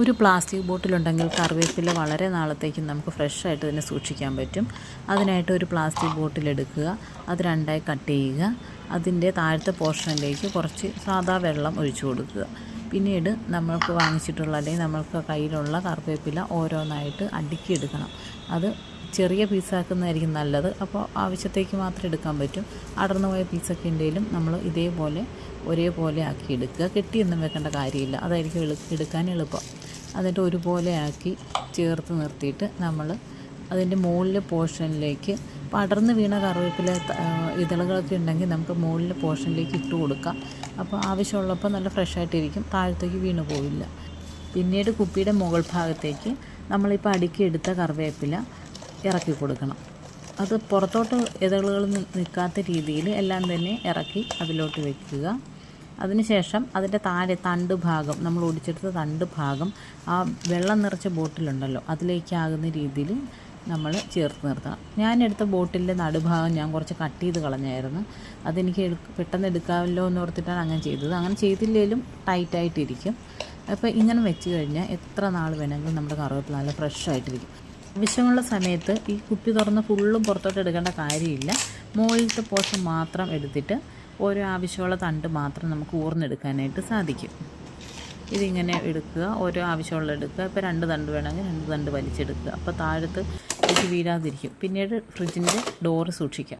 ഒരു പ്ലാസ്റ്റിക് ബോട്ടിലുണ്ടെങ്കിൽ കറിവേപ്പില വളരെ നാളത്തേക്ക് നമുക്ക് ഫ്രഷ് ആയിട്ട് തന്നെ സൂക്ഷിക്കാൻ പറ്റും. അതിനായിട്ട് ഒരു പ്ലാസ്റ്റിക് ബോട്ടിൽ എടുക്കുക അത് രണ്ടായി കട്ട് ചെയ്യുക. അതിന്റെ താഴത്തെ പോർഷനിലേക്ക് കുറച്ച് സാധാ വെള്ളം ഒഴിച്ചു കൊടുക്കുക. പിന്നീട് നമ്മൾക്ക് വാങ്ങിച്ചിട്ടുള്ള അല്ലെങ്കിൽ നമ്മൾക്ക് കയ്യിലുള്ള കറിവേപ്പില ഓരോന്നായിട്ട് അടുക്കിയെടുക്കണം അത് ചെറിയ പീസാക്കുന്നതായിരിക്കും നല്ലത്. അപ്പോൾ ആവശ്യത്തേക്ക് മാത്രം എടുക്കാൻ പറ്റും. അടർന്നു പോയ പീസൊക്കെ ഉണ്ടെങ്കിലും നമ്മൾ ഇതേപോലെ ഒരേപോലെ ആക്കി എടുക്കുക. കെട്ടിയൊന്നും വെക്കേണ്ട കാര്യമില്ല. അതായിരിക്കും എടുക്കാൻ എളുപ്പം. എന്നിട്ട് ഒരുപോലെ ആക്കി ചേർത്ത് നിർത്തിയിട്ട് നമ്മൾ അതിന്റെ മുകളിലെ പോർഷനിലേക്ക് പടർന്ന് വീണ കറിവേപ്പില ഇതളുകളൊക്കെ ഉണ്ടെങ്കിൽ നമുക്ക് മുകളിലെ പോർഷനിലേക്ക് ഇട്ട് കൊടുക്കാം. അപ്പോൾ ആവശ്യമുള്ളപ്പോൾ നല്ല ഫ്രഷായിട്ടിരിക്കും താഴത്തേക്ക് വീണു പോവില്ല. പിന്നീട് കുപ്പിയുടെ മുകൾ ഭാഗത്തേക്ക് നമ്മളിപ്പോൾ അടുക്കി എടുത്ത കറിവേപ്പില ഇറക്കി കൊടുക്കണം. അത് പുറത്തോട്ട് ഇതളുകൾ നിൽക്കാത്ത രീതിയിൽ എല്ലാം തന്നെ ഇറക്കി അതിലോട്ട് വെക്കുക. അതിനുശേഷം അതിന്റെ താഴെ തണ്ട് ഭാഗം നമ്മൾ ഒടിച്ചെടുത്ത തണ്ട് ഭാഗം ആ വെള്ളം നിറച്ച ബോട്ടിലുണ്ടല്ലോ അതിലേക്കാകുന്ന രീതിയിൽ നമ്മൾ ചേർത്ത് നിർത്തണം ഞാൻ എടുത്ത ബോട്ടിലിന്റെ നടുഭാഗം ഞാൻ കുറച്ച് കട്ട് ചെയ്ത് കളഞ്ഞായിരുന്നു. അതെനിക്ക് പെട്ടെന്ന് എടുക്കാമല്ലോ എന്ന് ഓർത്തിട്ടാണ് അങ്ങനെ ചെയ്തത്. അങ്ങനെ ചെയ്തില്ലെങ്കിലും ടൈറ്റായിട്ടിരിക്കും. അപ്പോൾ ഇങ്ങനെ വെച്ച് കഴിഞ്ഞാൽ എത്ര നാൾ വേണമെങ്കിലും നമ്മുടെ കറിവേപ്പില നല്ല ഫ്രഷായിട്ടിരിക്കും. ആവശ്യമുള്ള സമയത്ത് ഈ കുപ്പി തുറന്ന് ഫുള്ളും പുറത്തോട്ട് എടുക്കേണ്ട കാര്യമില്ല. മുകളിലത്തെ പോർഷൻ മാത്രം എടുത്തിട്ട് ഓരോ ആവശ്യമുള്ള തണ്ട് മാത്രം നമുക്ക് ഊർന്നെടുക്കാനായിട്ട് സാധിക്കും. ഇതിങ്ങനെ എടുക്കുക ഓരോ ആവശ്യമുള്ള എടുക്കുക. ഇപ്പോൾ രണ്ട് തണ്ട് വേണമെങ്കിൽ രണ്ട് തണ്ട് വലിച്ചെടുക്കുക. അപ്പോൾ താഴത്ത് ഇത് വീഴാതിരിക്കും. പിന്നീട് ഫ്രിഡ്ജിന്റെ ഡോറ് സൂക്ഷിക്കാം.